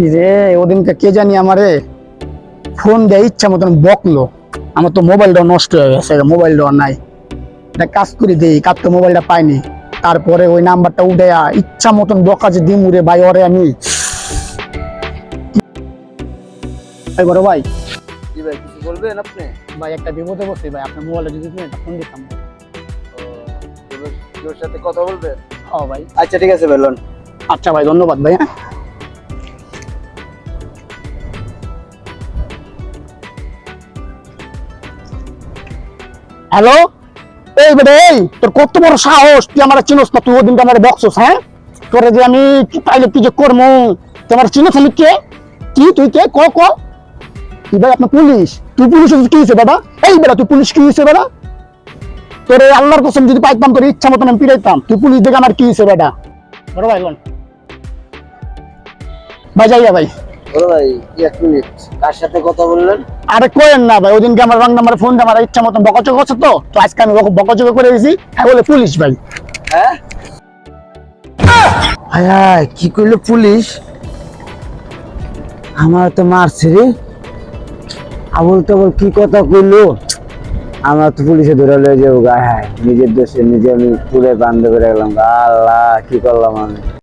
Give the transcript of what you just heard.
কি রে ওদিনকে কে জানি আমারে ফোন দেয় ইচ্ছা মতন বকলো। আমার তো মোবাইলটা নষ্ট হয়ে গেছে মোবাইলটা নাই। একটা কাজ করে দেই কার তো মোবাইলটা পাইনি। তারপরে ওই নাম্বারটা উঠে ইচ্ছা মতন বকা যে দিম উড়ে ভাই ওরে আমি। ভাই বড় ভাই। জি ভাই কিছু বলবেন আপনি? ভাই একটা বিপদে বসে ভাই আপনার মোবাইলটা যদি দিতেন ফোন দিতাম। সাথে কথা বলবেন? ও ভাই। আচ্ছা ঠিক আছে বলুন আচ্ছা ভাই ধন্যবাদ ভাই হ্যাঁ। হ্যালো এই বেটা, এই, তোর কত বড় সাহস? তুই আমার চিনোস না, তুই ওদিনকে আমার বকছস হ্যাঁ? তোরে যে আমি কি পাইলে কি যে করব তোমার চিনোস আমি কে? কি, তুই কে? ক ক? কি ভাই, আপনার পুলিশ? তুই পুলিশ কি হয়েছে বেটা এই বেটা, তুই পুলিশ কি হয়েছে বেটা তোর এই আল্লাহর কসম, যদি পাইতাম, তোর ইচ্ছা মতন আমি পিড়াইতাম, তুই পুলিশ দেখে আমার কি হয়েছে, বেটা? বড় ভাই লোন ভাই যাইয়া ভাই। বলো ভাই এক মিনিট? কার সাথে কথা বললেন? আরে কোয়েন না ভাই ওদিনকে আমার রং নাম্বার ফোন আমার ইচ্ছা মতন বকাচক হচ্ছে তো তো আজকে আমি বকাচক করে দিয়েছি হ্যাঁ বলে পুলিশ ভাই। হ্যাঁ? হায় হায় কি কইলো পুলিশ? আমার তো মারছে রে। আবল তাবল কি কথা কইলো? আমার তো পুলিশে ধরে লয়ে যাব গায়ে হায় নিজের দোষে নিজে আমি পুরে বান্ধ করে গেলাম আল্লাহ কি করলাম আমি?